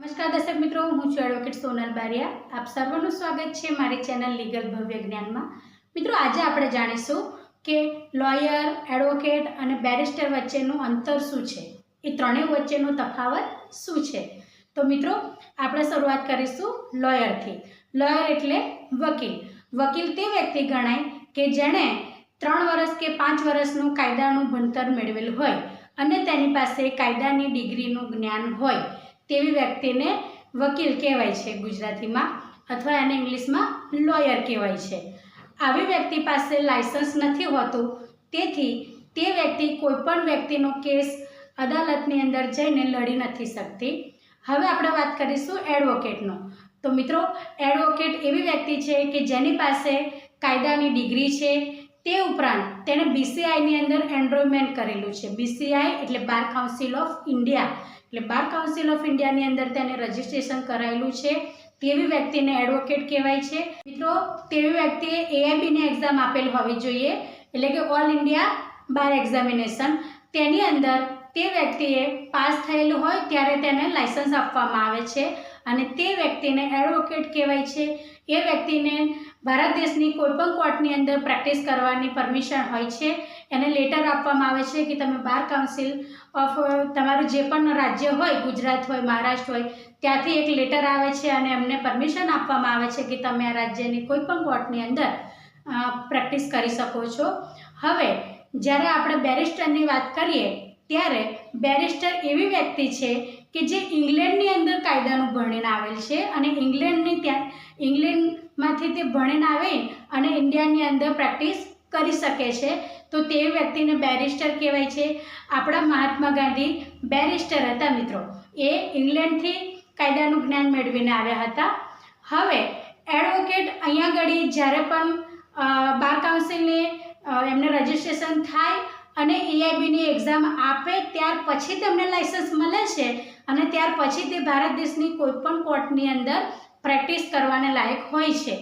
નમસ્કાર દર્શક મિત્રો, હું છું એડવોકેટ સોનલ બારિયા. આપ સર્વનું સ્વાગત છે મારી ચેનલ લીગલ ભવ્ય જ્ઞાનમાં. મિત્રો, આજે આપણે જાણીશું કે લોયર એડવોકેટ અને બેરિસ્ટર વચ્ચેનું અંતર શું છે? એ ત્રણેય વચ્ચેનો તફાવત શું છે? તો મિત્રો, આપણે શરૂઆત કરીશું લોયરથી લોયર એટલે વકીલ. વકીલ તે વ્યક્તિ ગણાય કે જેણે ત્રણ વર્ષ કે પાંચ વર્ષનું કાયદાનું ભણતર મેળવેલ હોય અને તેની પાસે કાયદાની ડિગ્રીનું જ્ઞાન હોય. તેવી વ્યક્તિને વકીલ કહેવાય છે ગુજરાતીમાં અથવા એને ઇંગ્લિશમાં લોયર કહેવાય છે. આવી વ્યક્તિ પાસે લાયસન્સ નથી હોતું, તેથી તે વ્યક્તિ કોઈપણ વ્યક્તિનો કેસ અદાલતની અંદર જઈને લડી નથી શકતી. હવે આપણે વાત કરીશું એડવોકેટનો તો મિત્રો એડવોકેટ એવી વ્યક્તિ છે કે જેની પાસે કાયદાની ડિગ્રી છે તે ઉપરાંત તેણે બીસીઆઈની અંદર એનરોલમેન્ટ કરેલું છે. બીસીઆઈ એટલે બાર કાઉન્સિલ ઓફ ઇન્ડિયા એટલે બાર કાઉન્સિલ ઓફ ઇન્ડિયાની અંદર તેને રજિસ્ટ્રેશન કરાયેલું છે. તેવી વ્યક્તિને એડવોકેટ કહેવાય છે. મિત્રો, તેવી વ્યક્તિએ એઆઈબીની એક્ઝામ આપેલ હોવી જોઈએ. એટલે કે ઓલ ઇન્ડિયા બાર એક્ઝામિનેશન તેની અંદર તે વ્યક્તિએ પાસ થયેલું હોય ત્યારે તેને લાયસન્સ આપવામાં આવે છે. અને તે વ્યક્તિને એડવોકેટ કહેવાય છે. એ વ્યક્તિને ભારત દેશની કોઈપણ કોર્ટની અંદર પ્રેક્ટિસ કરવાની પરમિશન હોય છે. એને લેટર આપવામાં આવે છે કે તમે બાર કાઉન્સિલ ઓફ તમારું જે પણ રાજ્ય હોય, ગુજરાત હોય, મહારાષ્ટ્ર હોય, ત્યાંથી એક લેટર આવે છે અને એમને પરમિશન આપવામાં આવે છે કે તમે આ રાજ્યની કોઈપણ કોર્ટની અંદર પ્રેક્ટિસ કરી શકો છો. હવે, જ્યારે આપણે બેરિસ્ટરની વાત કરીએ, ત્યારે બેરિસ્ટર એવી વ્યક્તિ છે કે જે ઇંગ્લેન્ડની અંદર કાયદાનું ભણીને આવેલ છે અને ઇંગ્લેન્ડની ત્યાં, ઇંગ્લેન્ડમાંથી તે ભણીને આવી અને ઇન્ડિયાની અંદર પ્રેક્ટિસ કરી શકે છે. તો તે વ્યક્તિને બેરિસ્ટર કહેવાય છે. આપણા મહાત્મા ગાંધી બેરિસ્ટર હતા મિત્રો. એ ઇંગ્લેન્ડથી કાયદાનું જ્ઞાન મેળવીને આવ્યા હતા. હવે એડવોકેટ અહીંયા આગળ જ્યારે પણ બાર કાઉન્સિલને એમને રજિસ્ટ્રેશન થાય અને એઆઈબીની એક્ઝામ આપે ત્યાર પછી તેમને લાઇસન્સ મળે છે અને ત્યાર પછી તે ભારત દેશની કોઈપણ કોર્ટની અંદર પ્રેક્ટિસ કરવાને લાયક હોય છે.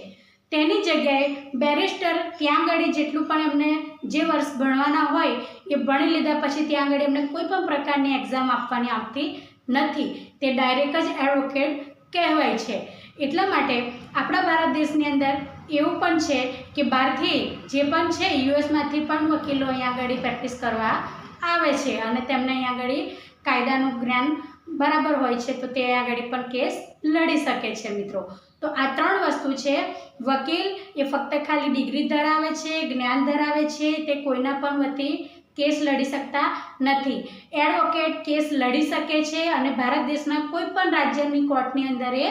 તેની જગ્યાએ બેરિસ્ટર ત્યાં આગળ જેટલું પણ એમને જે વર્ષ ભણવાના હોય એ ભણી લીધા પછી ત્યાં આગળ એમને કોઈ પણ પ્રકારની એક્ઝામ આપવાની આવતી નથી. તે ડાયરેક્ટ જ એડવોકેટ કહેવાય છે. એટલા માટે આપણા ભારત દેશની અંદર એવું પણ છે કે બહારથી જે પણ છે, યુએસમાંથી પણ વકીલો અહીંયા આગળ પ્રેક્ટિસ કરવા આવે છે અને તેમને અહીંયા આગળ કાયદાનું જ્ઞાન બરાબર હોય છે તો તે આગળ પણ કેસ લડી શકે છે મિત્રો. તો આ ત્રણ વસ્તુ છે. વકીલ એ ફક્ત ખાલી ડિગ્રી ધરાવે છે, જ્ઞાન ધરાવે છે, તે કોઈના પણ વતી કેસ લડી શકતા નથી. એડવોકેટ કેસ લડી શકે છે અને ભારત દેશના કોઈ પણ રાજ્યની કોર્ટની અંદર એ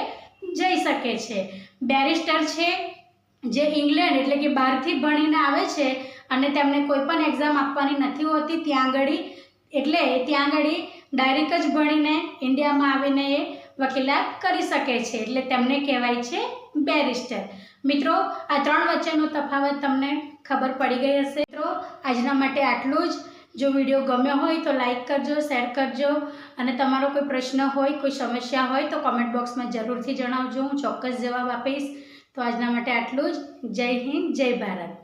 જઈ શકે છે. બેરિસ્ટર છે, જે ઇંગ્લેન્ડ એટલે કે બહારથી ભણીને આવે છે અને તેમને કોઈ પણ એક્ઝામ આપવાની નથી હોતી, ત્યાં આગળ, એટલે ત્યાં આગળ ડાયરેક્ટ જ ભણીને ઇન્ડિયામાં આવીને એ વકીલાત કરી શકે છે, એટલે તેમને કહેવાય છે બેરિસ્ટર. મિત્રો, આ ત્રણ વચ્ચેનો તફાવત તમને ખબર પડી ગઈ હશે. મિત્રો, આજના માટે આટલું જ. જો વીડિયો ગમ્યો હોય તો લાઈક કરજો, શેર કરજો. અને તમારો કોઈ પ્રશ્ન હોય, કોઈ સમસ્યા હોય તો કોમેન્ટ બોક્સમાં જરૂરથી જણાવજો. હું ચોક્કસ જવાબ આપીશ. તો આજના માટે આટલું જ. જય હિન્દ, જય ભારત.